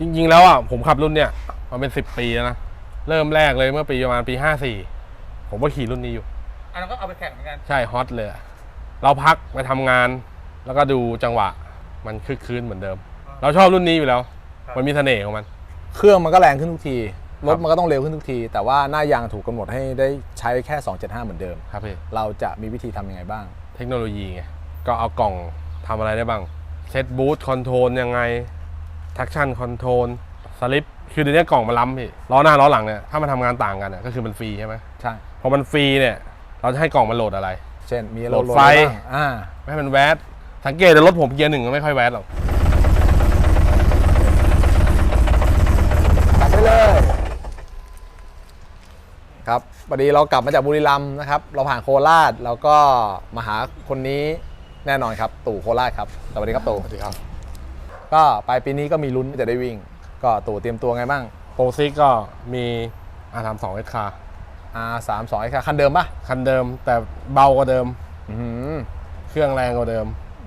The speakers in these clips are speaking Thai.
จริงๆแล้วอะผมขับรุ่นเนี้ยมาเป็นสิบปีแล้วนะ เริ่มแรกเลยเมื่อปีประมาณปีห้าสี่ผมก็ขี่รุ่นนี้อยู่ อันนั้นก็เอาไปแข่งเหมือนกันใช่ฮอตเลยอะเราพักไปทำงาน แล้วก็ดูจังหวะมันคึกคืนเหมือนเดิม เราชอบรุ่นนี้อยู่แล้ว มันมีเสน่ห์ของมัน เครื่องมันก็แรงขึ้นทุกที รถครับมันก็ต้องเร็วขึ้นทุกที แต่ว่าหน้ายางถูกกำหนดให้ได้ใช้แค่ 275 เหมือนเดิม ครับพี่ เราจะมีวิธีทำยังไงบ้าง เทคโนโลยีไง ก็เอากล่องทำอะไรได้บ้าง เซตบูทคอนโทรลยังไง ทักชั่นคอนโทรลสลิปคือเดี๋ยวนี้กล่องมันล้ำพี่ล้อหน้าล้อหลังเนี่ยถ้ามันทำงานต่างกันเนี่ยก็คือมันฟรีใช่ไหมใช่ พอมันฟรีเนี่ย เราจะให้กล่องมันโหลดอะไร เช่นมีโหลดไฟ บ้างอ่า ไม่ให้มันแวดสังเกตแต่รถผมเกียร์หนึ่งก็ไม่ค่อยแวดหรอก ตัดไปเลย ครับพอดีเรากลับมาจากบุรีรัมย์นะครับ เราผ่านโคราชแล้วก็มาหาคนนี้แน่นอนครับ ตู่โคราชครับ สวัสดีครับตู่ สวัสดีครับ ก็ปลายปีนี้ก็มีลุ้นจะได้วิ่ง ก็ตู่เตรียมตัวไงบ้าง โปรซิกก็มีอาทำสองเอสคา R 3 2 X คันเดิมปะคันเดิมแต่เบากว่าเดิม อื้อหือเครื่องแรงกว่าเดิม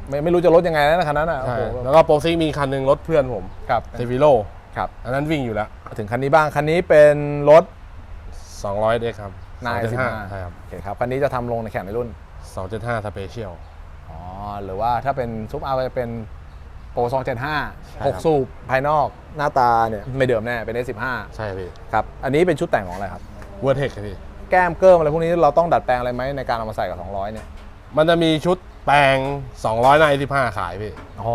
ไม่ไม่รู้จะลดยังไงแล้วนะคันนั้นอะโอ้ใช่โหแล้วก็โปรซิกมีคันหนึ่งรถเพื่อนผมครับเซฟิโลครับ อันนั้นวิ่งอยู่แล้วถึงคันนี้บ้างคันนี้เป็นรถ 200เด็กครับนาย275ใช่ครับโอเคครับคันนี้จะทำลงในแข่งในรุ่น275สเปเชียลอ๋อหรือว่าถ้าเป็นซุปอาร์จะเป็น โปร275ครับ6สูบ ภายนอกหน้าตาเนี่ยไม่เดิมแน่ เป็น S15 ใช่พี่ครับ อันนี้เป็นชุดแต่งของอะไรครับ เวอร์เทคพี่ แก้มเกิร์มอะไรพวกนี้เราต้องดัดแปลงอะไรไหมในการเอามาใส่กับ 200 เนี่ย มันจะมีชุดแปลง 200ใน15 ขายพี่ อ๋อ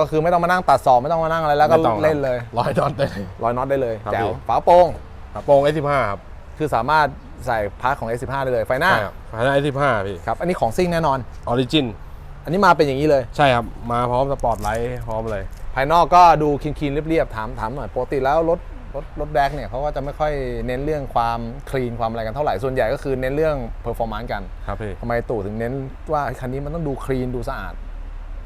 ก็คือไม่ต้องมานั่งตัดสอบไม่ต้องมานั่งอะไรแล้วก็ไม่ต้องครับ เล่นเลยร้อยดอทได้เลย ร้อยน็อตได้เลยครับแจ๋วพี่ ฝาโปร่งกระโปรง S15 ครับคือสามารถใส่พาร์ทของ S15 ได้เลยไฟหน้าใช่ครับภายใน S15 พี่ ครับอันนี้ของซิ่งแน่นอน ออริจิน อันนี้มาเป็นอย่างนี้เลย ใช่ครับ มาพร้อมสปอร์ตไลท์พร้อมเลย ภายนอกก็ดูคลีนๆเรียบๆถามถามหน่อยปกติแล้วรถรถรถแดกเนี่ยเขาก็จะไม่ค่อยเน้นเรื่องความคลีนความอะไรกันเท่าไหร่ ส่วนใหญ่ก็คือเน้นเรื่องเพอร์ฟอร์มานซ์กันครับพี่ทำไมตู่ถึงเน้นว่าคันนี้มันต้องดูคลีนดูสะอาด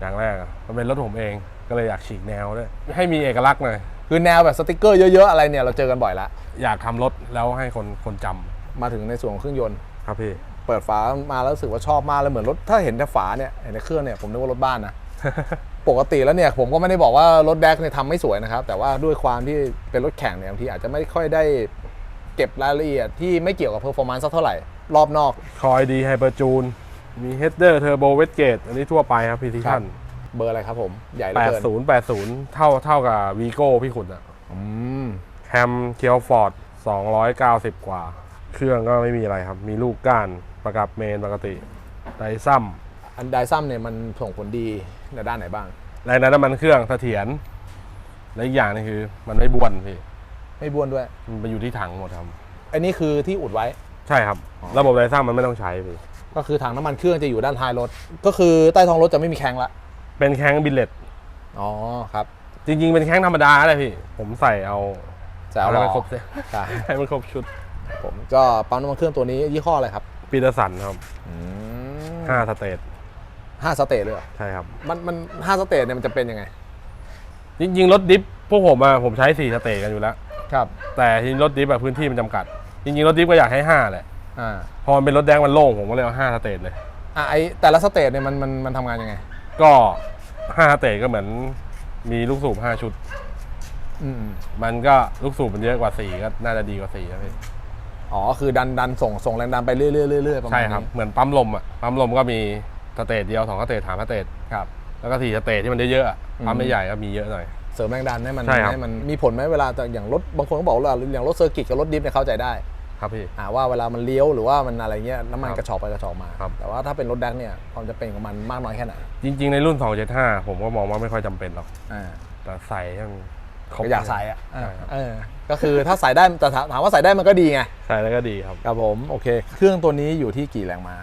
อย่างแรกอะมันเป็นรถผมเองก็เลยอยากฉีกแนวด้วยให้มีเอกลักษณ์หน่อยคือแนวแบบสติกเกอร์เยอะๆอะไรเนี่ยเราเจอกันบ่อยละอยากทำรถแล้วให้คนคนจำมาถึงในส่วนของเครื่องยนต์ครับพี่ เปิดฝามาแล้วรู้สึกว่าชอบมากเลยเหมือนรถถ้าเห็นแต่ฝาเนี่ยเห็นในเครื่องเนี่ยผมนึกว่ารถบ้านนะปกติแล้วเนี่ยผมก็ไม่ได้บอกว่ารถแดกเนี่ยทำไม่สวยนะครับ แต่ว่าด้วยความที่เป็นรถแข่งเนี่ยบางทีอาจจะไม่ค่อยได้เก็บรายละเอียดที่ไม่เกี่ยวกับเพอร์ฟอร์มานซ์สักเท่าไหร่ รอบนอก คอยดีไฮเปอร์จูน มีเฮดเดอร์เทอร์โบเวสเกตอันนี้ทั่วไปครับพี่ที่ครัท่าบนเบอร์อะไรครับผมใหญ่เหลือเกิน80 80 เท่าเท่ากับวีโก้พี่ขุนอะอืมแฮมเคียวฟอร์ด290 กว่า เครื่องก็ไม่มีอะไรครับ มีลูกก้าน ประกับเมนปกติไดซัมอันไดซัมเนี่ยมันส่งผลดีในด้านไหนบ้างแรงดันน้ำมันเครื่องเสถียรและอีกอย่างหนึงคือ มันไม่บ้วนพี่ไม่บ้วนด้วย มันไปอยู่ที่ถังหมดครับ อันนี้คือที่อุดไว้ ใช่ครับ ระบบไดซัมมันไม่ต้องใช้พี่ก็คือถังน้ำมันเครื่องจะอยู่ด้านท้ายรถ ก็คือใต้ท้องรถจะไม่มีแข้งละเป็นแข้งบิลเลตอ๋อครับ จริง ๆ เป็นแข้งธรรมดาเลยพี่ ผมใส่เอาจะเอาให้ล้มันอครบเสียใช่ให้มันครบชุด ผมก็ปั๊มน้ำมันเครื่องตัวนี้ยี่ห้ออะไรครับ ปีเตอร์สันครับอืมห้าสเตทห้าสเตจเลยเหรอใช่ครับ มันมันห้าสเตจเนี่ยมันจะเป็นยังไง จริงๆ รถดิฟพวกผมอะผมใช้สี่สเตทกันอยู่แล้ว ครับ แต่ทีนี้รถดิฟอะพื้นที่มันจำกัด จริงๆ รถดิฟก็อยากให้ห้าแหละอ่าพอมันเป็นรถแดงมันโล่งผมก็เลยเอาห้าสเตทเลย อะไอแต่ละสเตจเนี่ยมันมันมันทำงานยังไง ก็ห้าสเตทก็เหมือนมีลูกสูบห้าชุด อืมมันก็ลูกสูบมันเยอะกว่าสี่ก็น่าจะดีกว่าสี่นะพี่ อ๋อคือดันดันส่งส่งแรงดันไปเรื่อยๆเรื่อยๆประมาณใช่นี้ครับเหมือนปั๊มลมอะปั๊มลมก็มีสเตทเดียวสองสเตทสามสเตทครับ แล้วก็สี่สเตทที่มันเยอะๆอะปั๊มอืมใหญ่ๆก็มีเยอะหน่อย เสริมแรงดันให้มันใช่ครับ ให้มันมีผลไหมเวลาแต่อย่างรถบางคนก็บอกว่าอย่างรถเซอร์กิตกับรถดิฟเนี่ยเข้าใจได้ครับพี่ อ่าว่าเวลามันเลี้ยวหรือว่ามันอะไรเงี้ยน้ำมันครับกระชอกไปกระชอกมา ครับ แต่ว่าถ้าเป็นรถแดกเนี่ยความจะเป็นของมันมากน้อยแค่ไหนจริง ๆ ในรุ่น 275 ผมก็มองว่าไม่ค่อยจำเป็นหรอก อ่าแต่ใส่ยังครบ ก็อยากใส่อะใช่ครับ เออก็คือถ้าใส่ได้แต่ถามถามว่าใส่ได้มันก็ดีไงใส่แล้วก็ดีครับ ครับผมโอเค เครื่องตัวนี้อยู่ที่กี่แรงม้า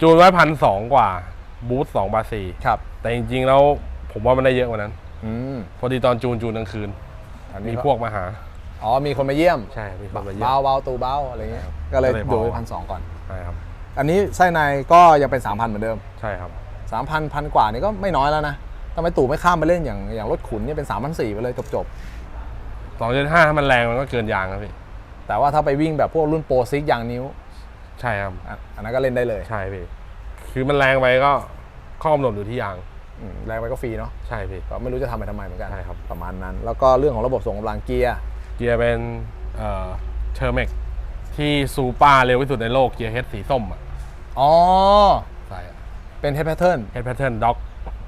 จูนไว้พันสองกว่า บูทสองบาทสี่ครับ แต่จริงๆแล้วผมว่ามันได้เยอะกว่านั้น อืมพอดีตอนจูนจูนกลางคืน อันมีนี้พวกมาหา อ๋อมีคนมาเยี่ยมใช่ มีคนมาเยี่ยเบามเบาตูเบาอะไรเงี้ยก็เลยก็เลยพอดูไปพันสองก่อน ใช่ครับอัอันนี้ไส้ในก็ยังเป็น 3,000 เหมือนเดิม ใช่ครับ 3,000พันกว่านี่ก็ไม่น้อยแล้วนะ ทำไมตู่ไม่ข้ามไปเล่นอย่างอย่างรถขุนเนี่ยเป็น3,400ไปเลยจบจบ275ถ้ามันแรงมันก็เกินยางครับพี่ ๆแต่ว่าถ้าไปวิ่งแบบพวกรุ่นโปรซิกอย่างนิ้วใช่ครับ อะอันนั้นก็เล่นได้เลยใช่พี่ คือมันแรงไปก็ข้อกำหนดอยู่ที่ยาง อืมแรงไปก็ฟรีเนาะใช่พี่ ก็ไม่รู้จะทำไปทำไมเหมือนกันใช่ครับ ประมาณนั้น แล้วก็เรื่องของระบบส่งกำลังเกียร์เกียร์เป็นเอ่อเชอร์เมกที่ซูเปอร์เร็วที่สุดในโลกเกียร์เฮดสีส้มอะอ๋อ ใช่เป็นเฮดแพทเทิร์นเฮดแพทเทิร์นด็อก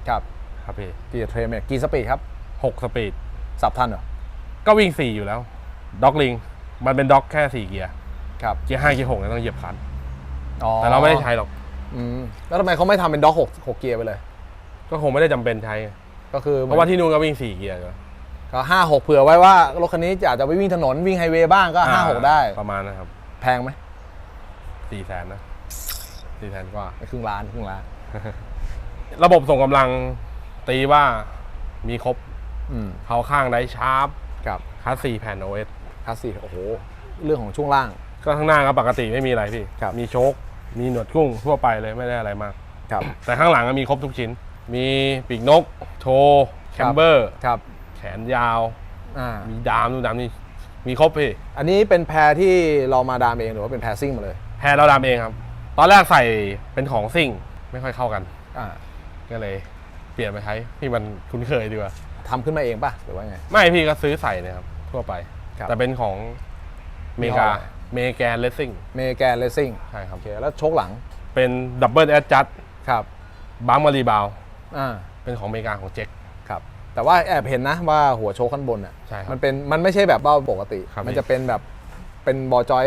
ครับ ครับพี่เกียร์เทรมเนี่ยกี่สปีดครับหกสปีด สับทันเหรอ ก็วิ่ง4อยู่แล้วด็อกลิง มันเป็นด็อกแค่4เกียร์ครับ เกียร์5เกียร์6เนี่ยต้องเหยียบคลันอ๋อแต่เราไม่ได้ใช้หรอกอืมแล้วทำไมเขาไม่ทำเป็นด็อกหกหกเกียร์ไปเลย ก็คงไม่ได้จำเป็นใช้ ก็คือเพราะว่าที่นู่นก็วิ่ง4เกียร์อยู่แล้วก็ห้าหกเผื่อไว้ว่ารถคันนี้อยากจะไปวิ่งถนนวิ่งไฮเวย์บ้างก็ห้าหกได้ ประมาณนะครับแพงไหม4แสนนะ4แสนกว่าไม่ครึ่งล้านครึ่งล้าน ระบบส่งกำลัง ตีว่ามีครบอืมเขาข้างไดชาร์ปกับคัสซีแผ่นโอเอสคลาสสิกโอ้โห เรื่องของช่วงล่าง ก็ข้างหน้าก็ปกติไม่มีอะไรพี่ ครับ มีโชค มีหนวดกุ้งทั่วไปเลยไม่ได้อะไรมาก ครับ แต่ข้างหลังก็มีครบทุกชิ้น มีปีกนก โชแคมเบอร์ ครับแขนยาว อ่ามีดามนู่นดามนี่ มีครบพี่ อันนี้เป็นแพรที่เรามาดามเองหรือว่าเป็นแพรซิ่งมาเลยแพรเราดามเองครับ ตอนแรกใส่เป็นของซิ่ง ไม่ค่อยเข้ากัน อ่าก็เลยเปลี่ยนไปใช้ที่มันคุ้นเคยดีกว่าทำขึ้นมาเองป่ะหรือว่าไง ไม่พี่ก็ซื้อใส่เนะครับทั่วไป ครับ แต่เป็นของเมยี่ห้กาออะไรเมแกนเลสซิ่งเมแกนเลสซิ่งใช่ครับโอเคแล้วโชคหลังเป็นดับเบิลแอดจัดครับบัมมารีบาวอ่าเป็นของเมกาของเจ็ก ครับ แต่ว่าแอบเห็นนะว่าหัวโชคข้างบนอะใช่ครับมันเป็นมันไม่ใช่แบบเบ้าปกติ ครับ มันจะเป็นแบบเป็นบอลจอย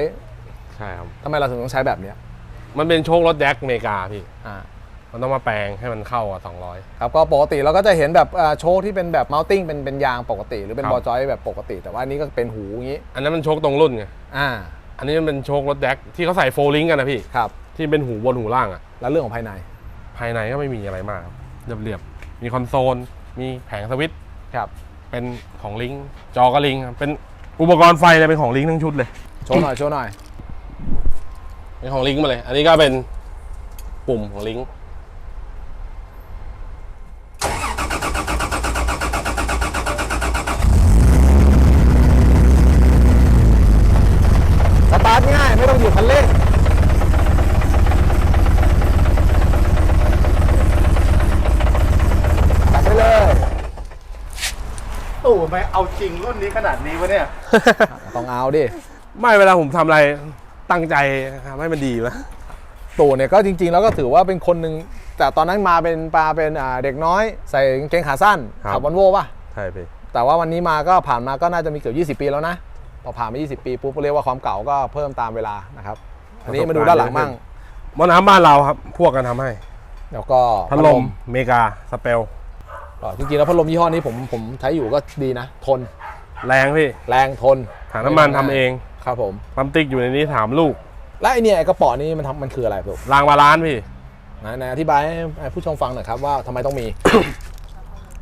ใช่ครับ ทำไมเราถึงต้องใช้แบบเนี้ยมันเป็นโชครถแดกเมกาพี่ อ่า มันต้องมาแปลงให้มันเข้าอะ200 ครับก็ปกติเราก็จะเห็นแบบอ่าโชคที่เป็นแบบมา u ติ้งเป็นเป็นยางปกติ หรือเป็นครับ บอลจอยแบบปกติ แต่ว่าอันนี้ก็เป็นหูอย่างนี้อันนั้นมันโชคตรงรุ่นไง อ่าอันนี้มันเป็นโชครถแดกที่เขาใส่โฟลิงกันนะพี่ ครับ ที่เป็นหูบนหูล่างอะแล้วเรื่องของภายในภายในก็ไม่มีอะไรมากครับเรียบๆมีคอนโซล มีแผงสวิตช์ครับเป็นของลิงก์จอก็ลิงก์ครับเป็นอุปกรณ์ไฟเลยเป็นของลิงก์ทั้งชุดเลย โชว์หน่อยโชว์หน่อยเป็นของลิงก์มาเลย อันนี้ก็เป็นปุ่มของลิงก์ สตาร์ทง่ายไม่ต้องเหยียบคันเร่งตัดไปเลย ตู่ทำ ไมเอาจริงรุ่นนี้ขนาดนี้วะเนี่ย ต้องเอาดิ ไม่เวลาผมทำอะไรตั้งใจทำให้มันดีวะตู่เนี่ยก็จริง ๆ แล้วก็ถือว่าเป็นคนหนึ่งแต่ตอนนั้นมาเป็นปลาเป็นอ่าเด็กน้อย ใส่กางเกงขาสั้นขับวันโว่ป่ะ ใช่พี่ แต่ว่าวันนี้มาก็ผ่านมาก็น่าจะมีเกือบ20 ปีแล้วนะ พอผ่านมา 20 ปีปุ๊บก็เรียกว่าความเก่าก็เพิ่มตามเวลานะครับ อันนี้มาดูด้านหลังมั่งหมอน้ำบ้านเราครับ พวกกันทำให้ แล้วก็พัดลมเมกาสเปลก็ จริงๆแล้วพัดลมยี่ห้อนี้ผมผมใช้อยู่ก็ดีนะ ทนแรงพี่แรงทนถังน้ำมันทำเองครับผมปั๊มติ๊กอยู่ในนี้ถามลูก และไอเนี่ยไอ้กระป๋อนี้มันทำมันคืออะไรครับรางบาลานซ์พี่ไหนไหนอธิบายให้ให้ผู้ชมฟังหน่อยครับว่าทำไมต้องมี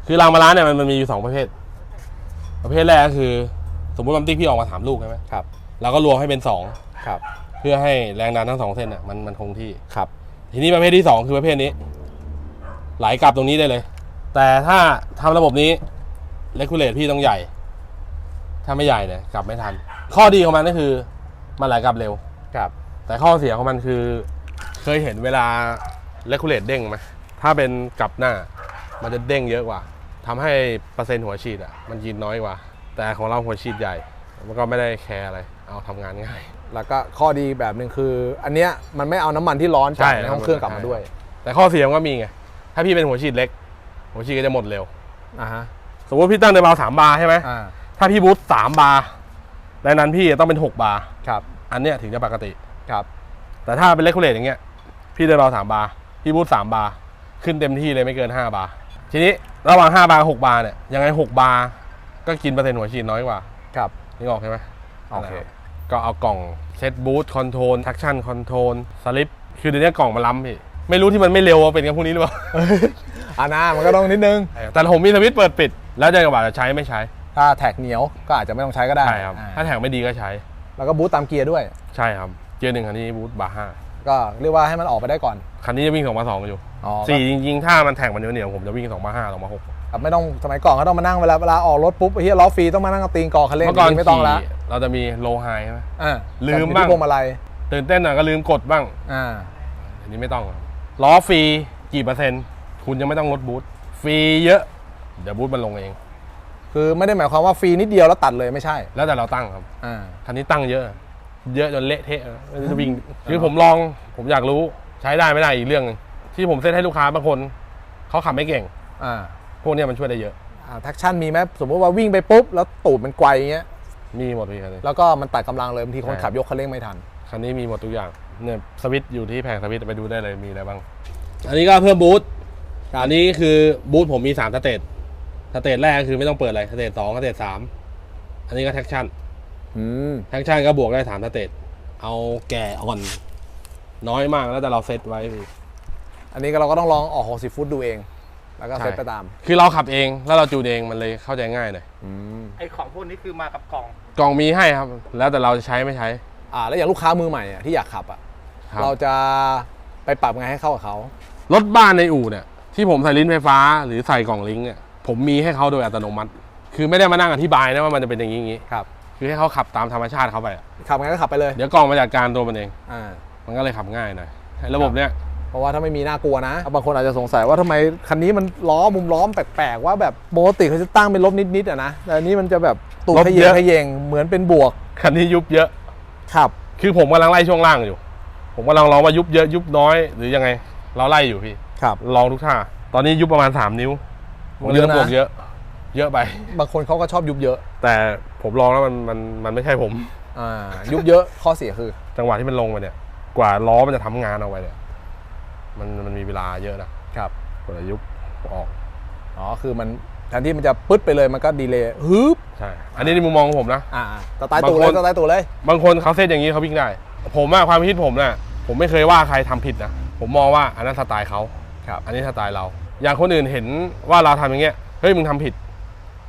คือรางบาลานซ์เนี่ยมันมันมีอยู่สองประเภท ประเภทแรกก็คือ สมมติปั๊มติ๊กพี่ออกมาถามลูกใช่ไหมครับเราก็รวมให้เป็นสองครับ เพื่อให้แรงดันทั้งสองเส้นอะมันมันคงที่ ครับ ทีนี้ประเภทที่สองคือประเภทนี้ ไหลกลับตรงนี้ได้เลย แต่ถ้าทำระบบนี้เลกูเลตพี่ต้องใหญ่ ถ้าไม่ใหญ่เนี่ยกลับไม่ทัน ข้อดีของมันก็คือมันไหลกลับเร็ว ครับ แต่ข้อเสียของมันคือ เคยเห็นเวลาเลกูเลตเด้งไหมถ้าเป็นกลับหน้า มันจะเด้งเยอะกว่าทำให้เปอร์เซ็นต์หัวฉีดอะมันยินน้อยกว่า แต่ของเราหัวฉีดใหญ่ มันก็ไม่ได้แคร์อะไร เอาทำงานง่าย แล้วก็ข้อดีแบบหนึ่งคือ อันเนี้ยมันไม่เอาน้ำมันที่ร้อนจากใช่ในห้องเครื่องกลับมาด้วย แต่ข้อเสียมันก็มีไง ถ้าพี่เป็นหัวฉีดเล็ก หัวฉีดก็จะหมดเร็ว อ่าฮะสมมติพี่ตั้งในบาร์สามบาร์ใช่ไหมอ่าถ้าพี่บูทสามบาร์ดังนั้นพี่ต้องเป็นหกบาร์ครับอันเนี้ยถึงจะปกติ ครับ แต่ถ้าเป็นเลกูเลตอย่างเงี้ย พี่เดินเบาสามบาร์พี่บูทสามบาร์ขึ้นเต็มที่เลยไม่เกินห้าบาร์ทีนี้ระหว่างห้าบาร์กับหกบาร์เนี่ยยังไงหกบาร์ก็กินเปอร์เซ็นต์หัวฉีดน้อยกว่าครับนึกออกใช่ไหมโอเค ก็เอากล่องเซตบูทคอนโทรลทักชั่นคอนโทรลสลิปคือเดี๋ยวนี้กล่องมันล้ำพี่ไม่รู้ที่มันไม่เร็วว่าเป็นกันพวกนี้หรือเปล่า อ่านะมันก็ต้องนิดนึง แต่ผมมีสวิตช์เปิดปิด แล้วจะกว่าจะใช้ไม่ใช้ถ้าแท็กเหนียวก็อาจจะไม่ต้องใช้ก็ได้ใช่ครับอ่าถ้าแท็กไม่ดีก็ใช้แล้วก็บูตตามเกียร์ด้วย ใช่ครับเกียร์หนึ่งคันนี้บูทบาร์ห้าก็เรียกว่าให้มันออกไปได้ก่อนคันนี้จะวิ่งสองมาสองอยู่อ๋อสี่จริงๆ ถ้ามันแท็กมันเหนียวๆผมจะวิ่งสองมาห้าสองมาหกครับไม่ต้องสมัยก่อนก็ต้องมานั่งเวลาเวลาออกรถปุ๊บไอ้เฮียล้อฟรีต้องมานั่งเอาตีนกอคันเร่งเมื่อก่อนไม่ต้องละขี่เราจะมีโลไฮใช่ไหม อ่าลืมแต่อยู่บ้างที่พวงมาลัยตื่นเต้นหน่อยก็ลืมกดบ้างอ่า อันนี้ไม่ต้องครับล้อฟรีกี่เปอร์เซ็นต์ คุณยังไม่ต้องลดบูทฟฟรีเยอะ เดี๋ยวบูธมันลงเอง คือไม่ได้หมายความว่าฟรีนิดเดียวแล้วตัดเลยไม่ใช่ แล้วแต่เราตั้งครับอ่าคันนี้ตั้งเยอะ เยอะจนเละเทะไม่รู้จะวิ่งคือผมลองผมอยากรู้ใช้ได้ไม่ได้อีกเรื่องหนึงที่ผมเซตให้ลูกค้าบางคนเขาขับไม่เก่ง อ่าพวกเนี้ยมันช่วยได้เยอะอ่าแท็กชั่นมีไหมสมมติว่าวิ่งไปปุ๊บแล้วตูดมันไกวอย่างเงี้ยมีหมดพี่คันนี้แล้วก็มันตัดกำลังเลยบางทีคนใช่ขับยกคันเร่งไม่ทันคันนี้มีหมดทุกอย่างเนี่ยสวิตช์อยู่ที่แผงสวิตช์ไปดูได้เลยมีอะไรบ้าง อันนี้ก็เพิ่มบูท อันนี้คือบูทผมมีสามสเตจสเตจแรกคือไม่ต้องเปิดอะไรสเตจสองสเตจสามอันนี้ก็แท็กชั่นอืมแท็กชั่นก็บวกได้สามสเตจเอาแก่อ่อน น้อยมากแล้วแต่เราเซตไว้พี่อันนี้ก็เราก็ต้องลองออก 60 ฟุตดูเอง แล้วก็ใช่เซตไปตาม คือเราขับเองแล้วเราจูนเองมันเลยเข้าใจง่ายหน่อยอืมไอของพวกนี้คือมากับกล่อง กล่องมีให้ครับ แล้วแต่เราจะใช้ไม่ใช้ อ่า แล้วอย่างลูกค้ามือใหม่อะที่อยากขับอะครับเราจะไปปรับไงให้เข้ากับเขารถบ้านในอู่เนี่ย ที่ผมใส่ลิ้นไฟฟ้าหรือใส่กล่องลิงก์เนี่ยผมมีให้เขาโดยอัตโนมัติ คือไม่ได้มานั่งอธิบายนะว่ามันจะเป็นอย่างนี้อย่างนี้ครับ คือให้เขาขับตามธรรมชาติเขาไปอะขับไงก็ขับไปเลยเดี๋ยวกล่องมาจัดการตัวมันเอง อ่ามันก็เลยขับง่ายหน่อยไอ้ระบบเนี้ยเพราะว่าถ้าไม่มีน่ากลัวนะ บางคนอาจจะสงสัยว่าทำไมคันนี้มันล้อมุมล้อมแปลกๆว่าแบบปกติเขาจะตั้งเป็นลบนิดๆอะนะแต่อันนี้มันจะแบบตูดขยงขยงเหมือนเป็นบวกคันนี้ยุบเยอะ ครับ คือผมกำลังไล่ช่วงล่างอยู่ ผมกำลังลองว่ายุบเยอะยุบน้อยหรือยังไง เราไล่อยู่พี่ ครับ ลองทุกท่า ตอนนี้ยุบประมาณ 3 นิ้วมันเยอะนะบวกเยอะ เยอะไป บางคนเขาก็ชอบยุบเยอะ แต่ผมลองแล้วมันมันมันไม่ใช่ผม อ่า ยุบเยอะข้อเสียคือ จังหวะที่มันลงไปเนี่ย กว่าล้อมันจะทำงานเอาไว้เนี่ย มันมันมีเวลาเยอะนะครับกว่าจะยุบออก อ๋อ คือมันแทนที่มันจะปึ๊ดไปเลยมันก็ดีเลย์ฮึบใช่ อันนี้ในมุมมองของผมนะ อ่าสไตล์ตูเลยบางคนสไตล์ตูเลย บางคนเขาเซตอย่างนี้เขาวิ่งได้ ผมอะความคิดผมน่ะ ผมไม่เคยว่าใครทำผิดนะ ผมมองว่าอันนั้นสไตล์เขา ครับ อันนี้สไตล์เรา อย่างคนอื่นเห็นว่าเราทำอย่างเงี้ยเฮ้ยมึงทำผิด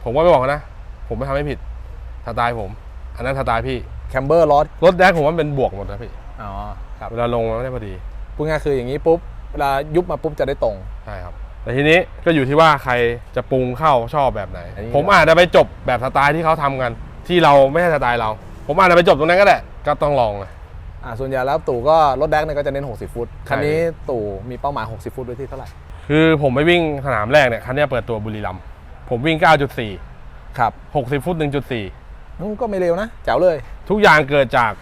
ผมก็ไม่บอกนะ ผมไม่ทำให้ผิดสไตล์ผม อันนั้นสไตล์พี่แคมเบอร์ลอสรถแดกผมว่าเป็นบวกหมดนะพี่อ๋อครับเวลาลงมันไม่ได้พอดีพูดง่ายๆคืออย่างนี้ปุ๊บเวลายุบมาปุ๊บจะได้ตรง ใช่ครับ แต่ทีนี้ก็อยู่ที่ว่าใครจะปรุงเข้าชอบแบบไหน อันนี้ ผมอาจจะไปจบแบบสไตล์ที่เขาทำกัน ที่เราไม่ใช่สไตล์เรา ผมอาจจะไปจบตรงนั้นก็ได้ก็ต้องลองเลยอ่า ส่วนใหญ่แล้วตู่ก็รถแดกเนี่ยก็จะเน้น 60 ฟุต คันนี้ใช่ตู่มีเป้าหมาย 60 ฟุตไว้ที่เท่าไหร่ คือผมไปวิ่งสนามแรกเนี่ยคันเนี้ยเปิดตัวบุรีรัมย์ผมวิ่ง 9.4 ครับ 60 ฟุต 1.4นั่นก็ไม่เร็วนะแจ๋วเลย ทุกอย่างเกิดจาก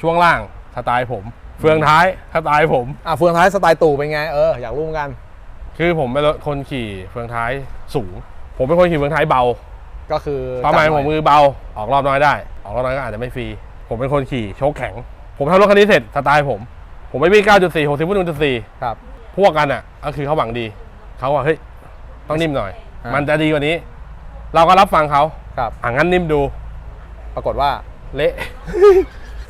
ช่วงล่างสไตล์ผม เฟืองท้ายสไตล์ผมอะเฟืองท้ายสไตล์ตู่เป็นไงเอออยากรู้เหมือนกัน คือผมเป็นคนขี่เฟืองท้ายสูง ผมเป็นคนขี่เฟืองท้ายเบา ก็คือความหมายจัดผมคือเบาออกรอบน้อยได้ ออกรอบน้อยก็อาจจะไม่ฟรีผมเป็นคนขี่โชคแข็ง ผมทำรถคันนี้เสร็จสไตล์ผม ผมไม่วิ่ง9.4 60ฟุต1.4ครับ พวกกันอะก็คือเขาหวังดี เขาว่าเฮ้ยต้องนิ่มหน่อย อ่ามั มันจะดีกว่านี้ เราก็รับฟังเขาครับ อะงั้นนิ่มดูปรากฏว่า เละ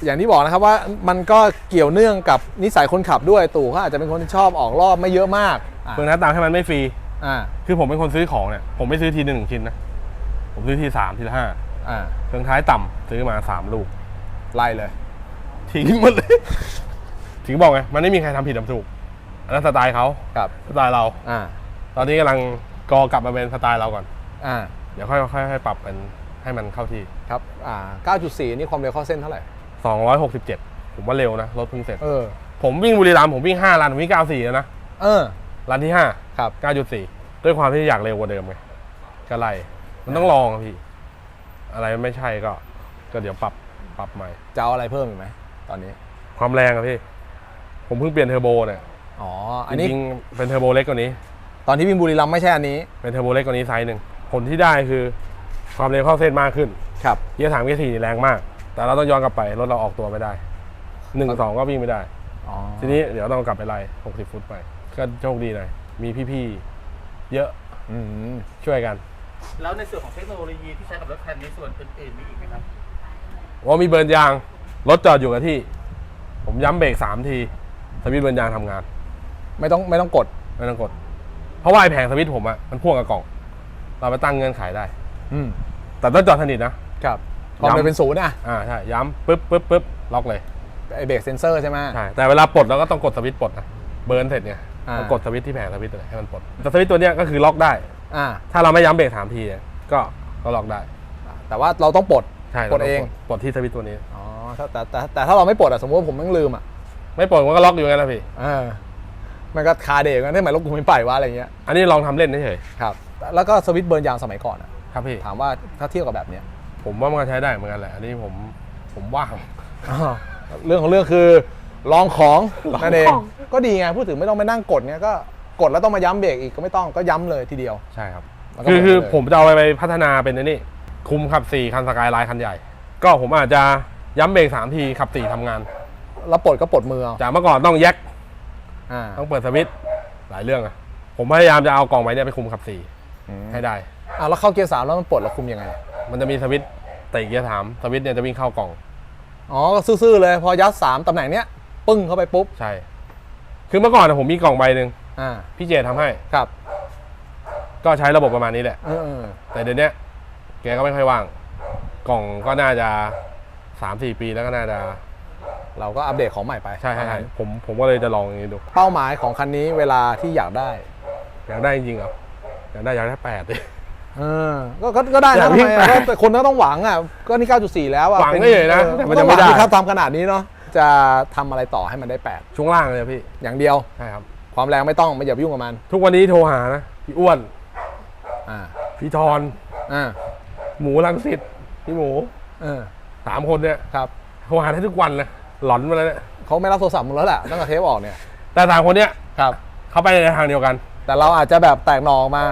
อย่างที่บอกนะครับว่ามันก็เกี่ยวเนื่องกับนิสัยคนขับด้วยตู่เขาอาจจะเป็นคนที่ชอบออกรอบไม่เยอะมากอะเฟืองท้ายต่างให้มันไม่ฟรี อ่าคือผมเป็นคนซื้อของเนี่ยผมไม่ซื้อทีหนึ่งชิ้นนะผมซื้อทีสามทีละห้าอ่าเครื่องท้ายต่ำซื้อมาสามลูกไล่เลย ทิ้งหมดเลย ถึงบอกไงมันไม่มีใครทำผิดทำถูกอันนั้นสไตล์เขาครับสไตล์เรา อ่าตตอนนี้กำลังกอกลับมาเป็นสไตล์เราก่อน อ่า เดี๋ยวค่อยค่อยค่อยปรับเป็นให้มันเข้าที่ ครับ อ่า 9.4 นี่ความเร็วเข้าเส้นเท่าไหร่ 267 ผมว่าเร็วนะ รถเพิ่งเสร็จ เออ ผมวิ่งบุรีรัมย์ผมวิ่ง5รันผมวิ่ง 94 แล้วนะ เออรันที่ครับ5 9.4 ด้วยความที่อยากเร็วกว่าเดิมไงก็ไล่มันต้องลองอะพี่ อะไรไม่ใช่ก็ ก็เดี๋ยวปรับปรับใหม่ จะเอาอะไรเพิ่มอีกไหม ตอนนี้ ความแรงอะพี่ ผมเพิ่งเปลี่ยนเทอร์โบเนี่ยอ๋อ อัอันนนี้นี้เป็นเทอร์โบเล็กกว่านี้ ตอนที่วิ่งบุรีรัมย์ไม่ใช่อันนี้เป็นเทอร์โบเล็กกว่านี้ไซส์หนึ่งผลที่ได้คือความเร็วเข้าเส้นมากขึ้น ครับ เกียร์สามเกียร์สี่นี่แรงมาก แต่เราต้องย้อนกลับไป รถเราออกตัวไม่ได้หนึ่งสองก็วิ่งไม่ได้ อ๋อทีนี้เดี๋ยวต้องกลับไปไล่หกสิบฟุตไป ก็โชคดีหน่อยมีพี่ๆ เยอะอืมช่วยกันแล้วในส่วนของเทคโนโลยีที่ใช้กับรถคันนี้ส่วนอื่นๆมีอีกไหมครับว่ามีเบิร์นยาง รถจอดอยู่กับที่ ผมย้ำเบรกสามทีสวิตช์เบิร์นยางทำงาน ไม่ต้องไม่ต้องกด ไม่ต้องกด เพราะว่าไอ้แผงสวิตช์ผมอะมันพ่วงกับกล่อง เราไปตั้งเงื่อนไขได้ อืมแต่ต้องจอดสนิทนะ ครับความเร็วเป็นศูนย์อะอ่าใช่ย้ำปึ๊บปึ๊บปึ๊บล็อกเลยไอเบรกเซนเซอร์ใช่ไหม ใช่แต่เวลาปลดเราก็ต้องกดสวิตช์ปลดนะเบิร์นเสร็จเนี่ยอ่า ต้องกดสวิตช์ที่แผงสวิตช์เลยให้มันปลดแต่สวิตช์ตัวเนี้ยก็คือล็อกได้ อ่า ถ้าเราไม่ย้ำเบรกสามทีเนี่ยก็ก็ล็อกได้แต่ว่าเราต้องปลดใช่ปลดเองปลดที่สวิตช์ตัวนี้ อ๋อถ้า แต่แต่แต่ถ้าเราไม่ปลดอะสมมติว่าผมต้องลืมอะไม่ปลดมันก็ล็อกอยู่ไงล่ะพี่ เออมันก็คาเดกกันทำไมรถกูไม่ไปวะอะไรเงี้ยอันนี้ลองทำเล่นเฉยครับ แล้วก็สวิตช์เบิร์นยางสมัยก่อนอะๆครับพี่ ถามว่าถ้าเทียบกับแบบเนี้ยผมว่ามันก็ใช้ได้เหมือนกันแหละ อันนี้ผมผมว่าง อ้าวเรื่องของเรื่องคือลองของลองนั่นเองของก็ดีไงพูดถึงไม่ต้องไปนั่งกดเนี้ยก็กดแล้วต้องมาย้ำเบรกอีกก็ไม่ต้องก็ย้ำเลยทีเดียว ใช่ครับ แล้วก็คือคือบอกเลย ผมจะเอาไปพัฒนาเป็นอันนี้ คุมขับสี่คันสกายไลน์คันใหญ่ ก็ผมอาจจะ ย้ำเบรกสามทีขับสี่ทำงาน แล้วปลดก็ปลดมือเอาจากเมื่อก่อนต้องแยกอ่าต้องเปิดสวิตช์หลายเรื่องอะผมพยายามจะเอากล่องไว้เนี่ยไปคุมขับสี่อืมให้ได้อ่าแล้วเข้าเกียร์สามแล้วมันปลดแล้วคุมยังไง มันจะมีสวิตช์เตะเกียร์ถามสวิตช์เนี่ยจะวิ่งเข้ากล่องอ๋อก็ซื่อๆเลย พอยัดสามตำแหน่งเนี้ยปึ้งเข้าไปปุ๊บใช่ คือเมื่อก่อนอะผมมีกล่องใบหนึ่งอ่าพี่เจทำให้ ครับ ก็ใช้ระบบประมาณนี้แหละเออเออแต่เดี๋ยวเนี้ยแกก็ไม่ค่อยว่าง กล่องก็น่าจะ สามสี่ปีแล้วก็น่าจะ เราก็อัปเดตของใหม่ไปใช่ใช่ใช่ผมผมก็เลยจะลองอย่างนี้ดู เป้าหมายของคันนี้เวลาที่อยากได้ อยากได้จริงๆเหรออยากได้อยากได้แปดดิ เออก็ก็ก็ได้อนะยากทำวิ่งไมไปอะก็แต่คนก็ต้องหวังอะก็นี่ 9.4 แล้วอะหวังป็ก็อยู่นะออแต่มันต้ยัองงไม่หวัได้ครับทำขนาดนี้เนาะจะทำอะไรต่อให้มันได้ ช่วงล่างเลยพี่8 อย่างเดียว ใช่ครับ ความแรงไม่ต้องไม่อย่าไปยุ่งกับมันทุกวันนี้โทรหานะพี่อ้วน อ่าพี่ทอน อ่าหมูลังสิตพี่หมู เออ สามคนเนี่ยครับโทรหาได้ทุกวันเลยหลอนมาแล้วเนี่ยเขาไม่รับโทรศัพท์มึงแล้วแหละตั้งแต่เทปออกเนี่ยแต่สามคนเนี้ยครับ เขาไปในทางเดียวกัน แต่เราอาจจะแบบแตกหนอออกมา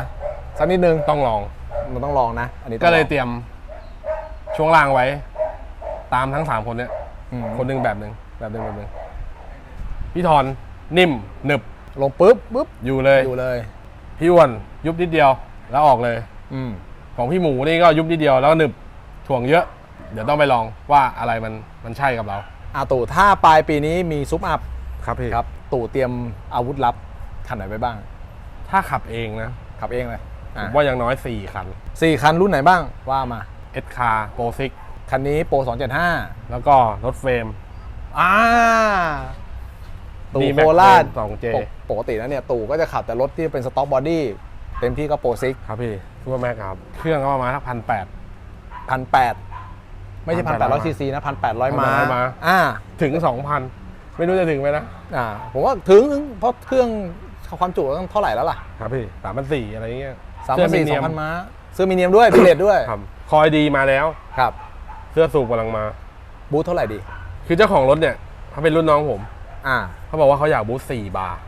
สักนิดนึงต้องลองมันต้องลองนะ อันนี้ต้ก็องเลยองเตรียมช่วงล่างไว้ ตามทั้งสามคนเนี้ยอืมคนหนึ่งแบบหนึ่งแบบหนึ่งแบบหนึ่งพี่ทอนนิ่มหนึบลงปุ๊บปุ๊บอยู่เลยอยู่เลย พี่อ้วนยุบนิดเดียวแล้วออกเลย อืมของพี่หมูนี่ก็ยุบนิดเดียวแล้วก็หนึบถ่วงเยอะเดี๋ยวต้องไปลองว่าอะไรมันมันใช่กับเรา อาตู่ถ้าปลายปีนี้มีซุปอัพครับพี่ครับตู่เตรียมอาวุธลับคันไหนไปบ้าง ถ้าขับเองนะขับเองเลยผอะมว่าอย่างน้อย 4 คันสี่คันรุ่นไหนบ้างว่ามา S c a r Pro คันนี้โปร6 275 แล้วก็รถเฟรมอ่าตู่ D-Max โคราช Frame 2J ปกปกติแล้วเนี่ยตู่ก็จะขับแต่รถที่เป็นสต็อกบอดี้เต็มที่ก็โปรซิกครับพี่ซูเปอร์แม็กครับ เครื่องก็ประมาณทักพันแปดพันแปด ไม่ใช่พันแปดร้อย1,800ซีซีนะพันแปดร้อย1,800ม้าม้า อ่าถึง 2,000 ไม่รู้จะถึงไหมนะอ่าผมว่าถึงถึงเพราะเครื่องความจุต้องเท่าไหร่แล้วล่ะครับพี่สามพันสี่อะไรเงี้ยสามพันสี่เสื้สอองพันเนียม้าซื้อมีเนียมด้วยพิเลตด้วยครับคอยดีมาแล้ว ครับ เสื้อสูบกำลังมา บูทเท่าไหร่ดี คือเจ้าของรถเนี่ยเขาเป็นรุ่นน้องผม อ่าเขาบอกว่าเขาอยากบูสต์4บาร์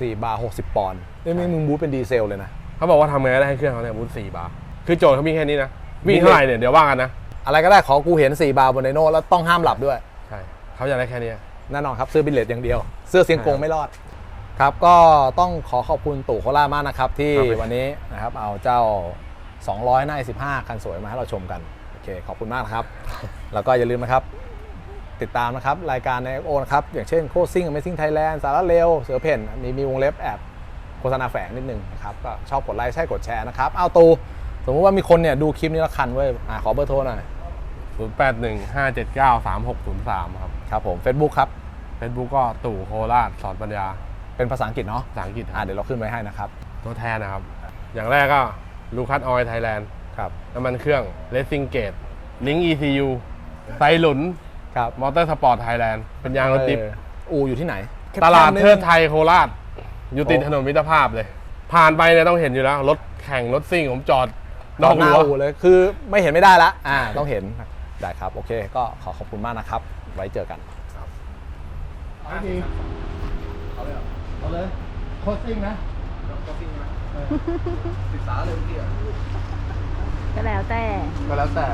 สี่บาร์หกสิบปอนด์เอ้ยมึงมึงบูทเป็นดีเซลเลยนะ เขาบอกว่าทำไงก็ได้ให้เครื่องเขาเนี่ยบูสต์4บาร์คือโจทย์เขามีแค่นี้นะวิ่งเท่าไหร่เนี่ยเดี๋ยวว่ากันนะ อะไรก็ได้ขอกูเห็น 4 บาร์บนไดโน่แล้วต้องห้ามหลับด้วย ใช่เขาอยากได้แค่นี้แน่นอนครับซื้อบิลเลตอย่างเดียว เสื้อเสียงกงไม่รอดครับก็ต้องขอขอบคุณตู่โคราชมากนะครับ ที่ครับผมวันนี้นะครับเอาเจ้า 200หน้า15 คันสวยมาให้เราชมกันโอเคขอบคุณมากนะครับ แล้วก็อย่าลืมนะครับ ติดตามนะครับ รายการในโอนะครับ อย่างเช่นโคซิ่ง Amazing Thailand สาระเร็วเสือเพ่นมีมีวงเล็บแอบโฆษณาแฝงนิดนึงนะครับก็ชอบกดไลค์ใช่กดแชร์นะครับเอาตู สมมติว่ามีคนเนี่ยดูคลิปนี้และคันเว้ยอะขอเบอร์โทรหน่อย0 8 1 5 7 9 3 6 0 3ครับครับผม Facebook ครับ Facebook ก็ตู่โคราชสอนปัญญาเป็นภาษาอังกฤษเนาะภาษาอังกฤษคอ่ารับเดี๋ยวเราขึ้นไว้ให้นะครับตัวแทนนะครับ อย่างแรกก็ลูคัสออยไทยแลนด์ครับน้ำมันเครื่องเลสซิ่งเกตลิง ECU ไซหลุนครับมอเตอร์สปอร์ตไทยแลนด์เป็นยางรถดิฟเอออู่อยู่ที่ไหนตลาดแค่เทิดไทยโคราช อยู่ติดโอ้ถนนมิตรภาพเลย ผ่านไปเนี่ยต้องเห็นอยู่แล้ว รถแข่งรถซิ่งผมจอด นนออกกหรั้น้าวอู่เลยคือไม่เห็นไม่ได้ละอ่าต้องเห็นได้ครับ โอเค ก็ขอขอบคุณมากนะครับ ไว้เจอกันเอาดีเอาเลยเอาเลยโคตรซิ่งนะโคตรซิ่งนะศึกษาเลยเมื่อกี้อะก็แล้วแต่ก็แล้วแต่